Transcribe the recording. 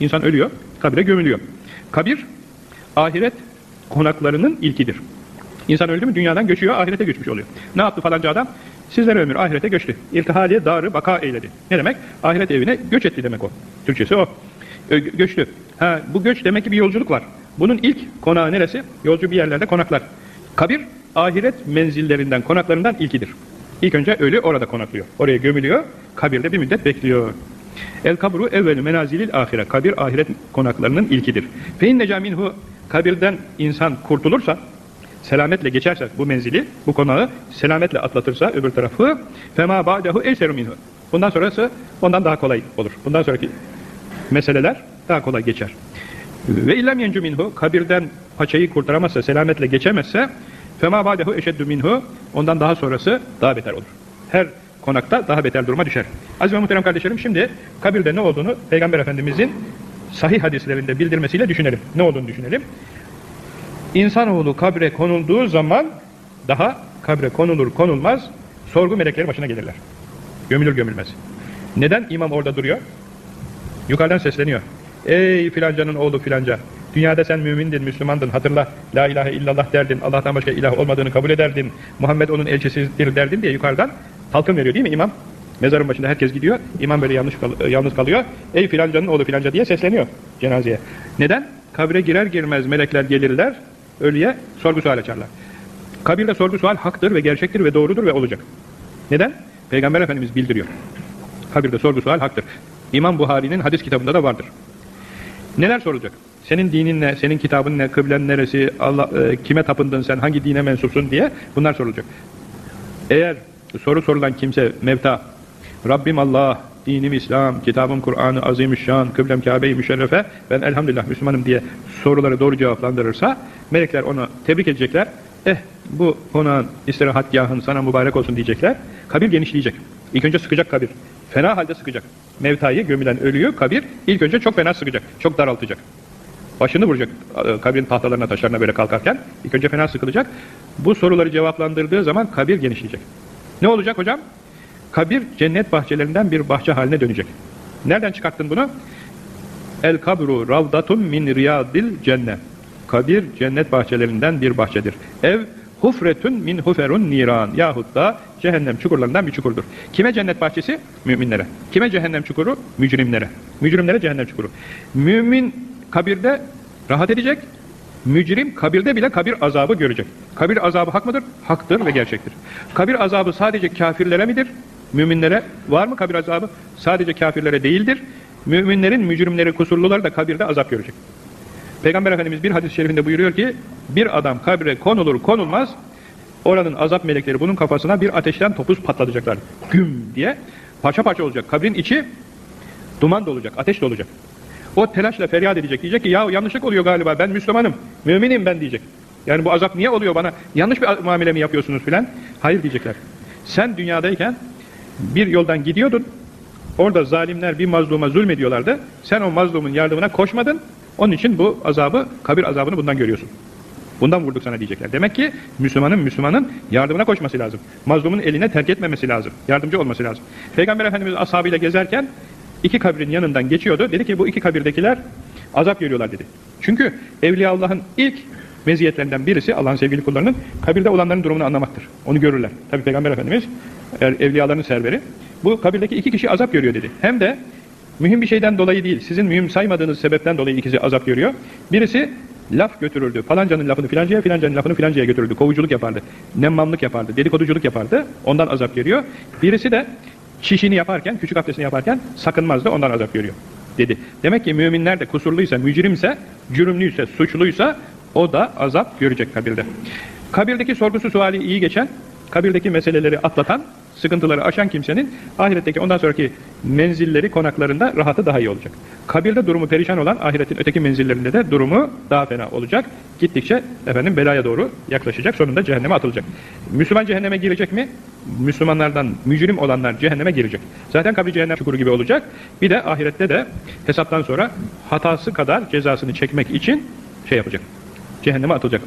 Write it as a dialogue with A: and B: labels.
A: İnsan ölüyor, kabire gömülüyor. Kabir, ahiret konaklarının ilkidir. İnsan öldü mü dünyadan göçüyor, ahirete göçmüş oluyor. Ne yaptı falanca adam? Sizlere ömür ahirete göçtü. İrtihaliye darı baka eyledi. Ne demek? Ahiret evine göç etti demek o. Türkçesi o. Ö- göçtü. Ha, bu göç demek ki bir yolculuk var. Bunun ilk konağı neresi? Yolcu bir yerlerde konaklar. Kabir, ahiret menzillerinden, konaklarından ilkidir. İlk önce ölü orada konaklıyor. Oraya gömülüyor, kabirde bir müddet bekliyor. El kabru evvelü menazilil ahire. Kabir ahiret konaklarının ilkidir. Fe inne minhu kabirden insan kurtulursa, selametle geçerse bu menzili, bu konağı selametle atlatırsa öbür tarafı fema ba'dehu eyseru minhu. Bundan sonrası ondan daha kolay olur. Bundan sonraki meseleler daha kolay geçer. Ve illem yencu minhu kabirden paçayı kurtaramazsa, selametle geçemezse fema ba'dehu eşeddü minhu ondan daha sonrası daha beter olur. Her konakta daha beter duruma düşer. Aziz ve muhterem kardeşlerim şimdi kabirde ne olduğunu Peygamber Efendimizin sahih hadislerinde bildirmesiyle düşünelim. Ne olduğunu düşünelim. İnsanoğlu kabre konulduğu zaman daha kabre konulur konulmaz sorgu melekleri başına gelirler. Gömülür gömülmez. Neden imam orada duruyor? Yukarıdan sesleniyor. Ey filancanın oğlu filanca. Dünyada sen mümindin, Müslümandın. Hatırla. La ilahe illallah derdin. Allah'tan başka ilah olmadığını kabul ederdin. Muhammed onun elçisidir derdin diye yukarıdan talkın veriyor değil mi imam? Mezarın başında herkes gidiyor. İmam böyle yanlış kal- yalnız kalıyor. Ey filancanın oğlu filanca diye sesleniyor cenazeye. Neden? Kabre girer girmez melekler gelirler. Ölüye sorgu sual açarlar. Kabirde sorgu sual haktır ve gerçektir ve doğrudur ve olacak. Neden? Peygamber Efendimiz bildiriyor. Kabirde sorgu sual haktır. İmam Buhari'nin hadis kitabında da vardır. Neler sorulacak? Senin dinin ne, senin kitabın ne, kıblen neresi, Allah, e, kime tapındın sen, hangi dine mensupsun diye bunlar sorulacak. Eğer soru sorulan kimse mevta, Rabbim Allah, dinim İslam, kitabım Kur'an-ı Azimüşşan, kıblem Kabe-i Müşerrefe, ben elhamdülillah Müslümanım diye soruları doğru cevaplandırırsa, melekler onu tebrik edecekler. Eh bu konağın istirahatgahın sana mübarek olsun diyecekler. Kabir genişleyecek. İlk önce sıkacak kabir. Fena halde sıkacak. Mevtayı gömülen ölüyü kabir ilk önce çok fena sıkacak. Çok daraltacak. Başını vuracak e, kabirin tahtalarına taşlarına böyle kalkarken. ilk önce fena sıkılacak. Bu soruları cevaplandırdığı zaman kabir genişleyecek. Ne olacak hocam? Kabir cennet bahçelerinden bir bahçe haline dönecek. Nereden çıkarttın bunu? El kabru ravdatun min riyadil cennet. Kabir cennet bahçelerinden bir bahçedir. Ev hufretun min huferun niran yahut da cehennem çukurlarından bir çukurdur. Kime cennet bahçesi? Müminlere. Kime cehennem çukuru? Mücrimlere. Mücrimlere cehennem çukuru. Mümin kabirde rahat edecek. Mücrim kabirde bile kabir azabı görecek. Kabir azabı hak mıdır? Haktır ve gerçektir. Kabir azabı sadece kafirlere midir? Müminlere var mı kabir azabı? Sadece kafirlere değildir. Müminlerin mücrimleri, kusurluları da kabirde azap görecek. Peygamber Efendimiz bir hadis-i şerifinde buyuruyor ki bir adam kabre konulur konulmaz oranın azap melekleri bunun kafasına bir ateşten topuz patlatacaklar. Güm diye parça parça olacak. Kabrin içi duman dolacak, ateş dolacak. O telaşla feryat edecek. Diyecek ki ya yanlışlık oluyor galiba ben Müslümanım, müminim ben diyecek. Yani bu azap niye oluyor bana? Yanlış bir muamele mi yapıyorsunuz filan? Hayır diyecekler. Sen dünyadayken bir yoldan gidiyordun. Orada zalimler bir mazluma zulmediyorlardı. Sen o mazlumun yardımına koşmadın. Onun için bu azabı, kabir azabını bundan görüyorsun. Bundan vurduk sana diyecekler. Demek ki Müslümanın Müslümanın yardımına koşması lazım. Mazlumun eline terk etmemesi lazım. Yardımcı olması lazım. Peygamber Efendimiz ashabıyla gezerken iki kabrin yanından geçiyordu. Dedi ki bu iki kabirdekiler azap görüyorlar dedi. Çünkü Evliya Allah'ın ilk meziyetlerinden birisi Allah'ın sevgili kullarının kabirde olanların durumunu anlamaktır. Onu görürler. Tabi Peygamber Efendimiz eğer evliyaların serveri. Bu kabirdeki iki kişi azap görüyor dedi. Hem de mühim bir şeyden dolayı değil, sizin mühim saymadığınız sebepten dolayı ikisi azap görüyor. Birisi laf götürürdü. Falancanın lafını filancaya, filancanın lafını filancaya götürürdü. Kovuculuk yapardı. Nemmamlık yapardı. Dedikoduculuk yapardı. Ondan azap görüyor. Birisi de çişini yaparken, küçük abdestini yaparken sakınmazdı. Ondan azap görüyor. Dedi. Demek ki müminler de kusurluysa, mücrimse, cürümlüyse, suçluysa o da azap görecek kabirde. Kabirdeki sorgusu suali iyi geçen, kabirdeki meseleleri atlatan, sıkıntıları aşan kimsenin ahiretteki ondan sonraki menzilleri, konaklarında rahatı daha iyi olacak. Kabirde durumu perişan olan ahiretin öteki menzillerinde de durumu daha fena olacak. Gittikçe efendim belaya doğru yaklaşacak. Sonunda cehenneme atılacak. Müslüman cehenneme girecek mi? Müslümanlardan mücrim olanlar cehenneme girecek. Zaten kabri cehennem çukuru gibi olacak. Bir de ahirette de hesaptan sonra hatası kadar cezasını çekmek için şey yapacak. Cehenneme atılacak.